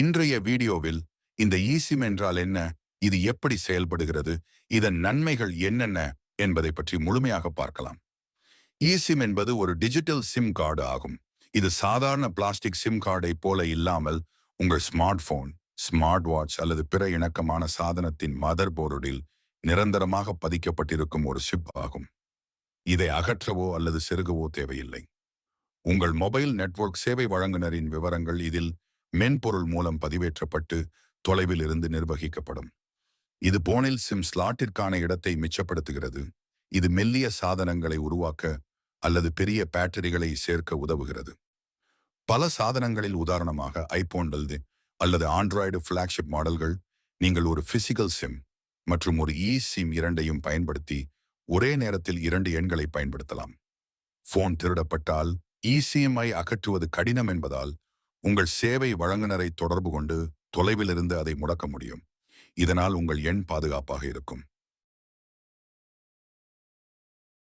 இன்றைய வீடியோவில் இந்த ஈசிம் என்றால் என்ன இது எப்படி செயல்படுகிறது இதன் நன்மைகள் என்னென்ன என்பதை பற்றி முழுமையாக பார்க்கலாம். ஈசிம் என்பது ஒரு டிஜிட்டல் சிம் கார்டு ஆகும். இது சாதாரண பிளாஸ்டிக் சிம் கார்டை போல இல்லாமல் உங்கள் ஸ்மார்ட் போன் ஸ்மார்ட் வாட்ச் அல்லது பிற இணக்கமான சாதனத்தின் மதர் போர்டில் நிரந்தரமாக பதிக்கப்பட்டிருக்கும் ஒரு சிப் ஆகும். இதை அகற்றவோ அல்லது செருகவோ தேவையில்லை. உங்கள் மொபைல் நெட்வொர்க் சேவை வழங்குனரின் விவரங்கள் இதில் மென்பொருள் மூலம் பதிவேற்றப்பட்டு தொலைவில் இருந்து நிர்வகிக்கப்படும். இது போனில் சிம் ஸ்லாட்டிற்கான இடத்தை மிச்சப்படுத்துகிறது. இது மெல்லிய சாதனங்களை உருவாக்க அல்லது பெரிய பேட்டரிகளை சேர்க்க உதவுகிறது. பல சாதனங்களில் உதாரணமாக ஐபோன் அல்லது அல்லது ஆண்ட்ராய்டு ஃபிளாக்ஷிப் மாடல்கள் நீங்கள் ஒரு பிசிக்கல் சிம் மற்றும் ஒரு இ சிம் இரண்டையும் பயன்படுத்தி ஒரே நேரத்தில் இரண்டு எண்களை பயன்படுத்தலாம். போன் திருடப்பட்டால் இசிஎம்ஐ அகற்றுவது கடினம் என்பதால் உங்கள் சேவை வழங்குனரை தொடர்பு கொண்டு தொலைவிலிருந்து அதை முடக்க முடியும். இதனால் உங்கள் எண் பாதுகாப்பாக இருக்கும்.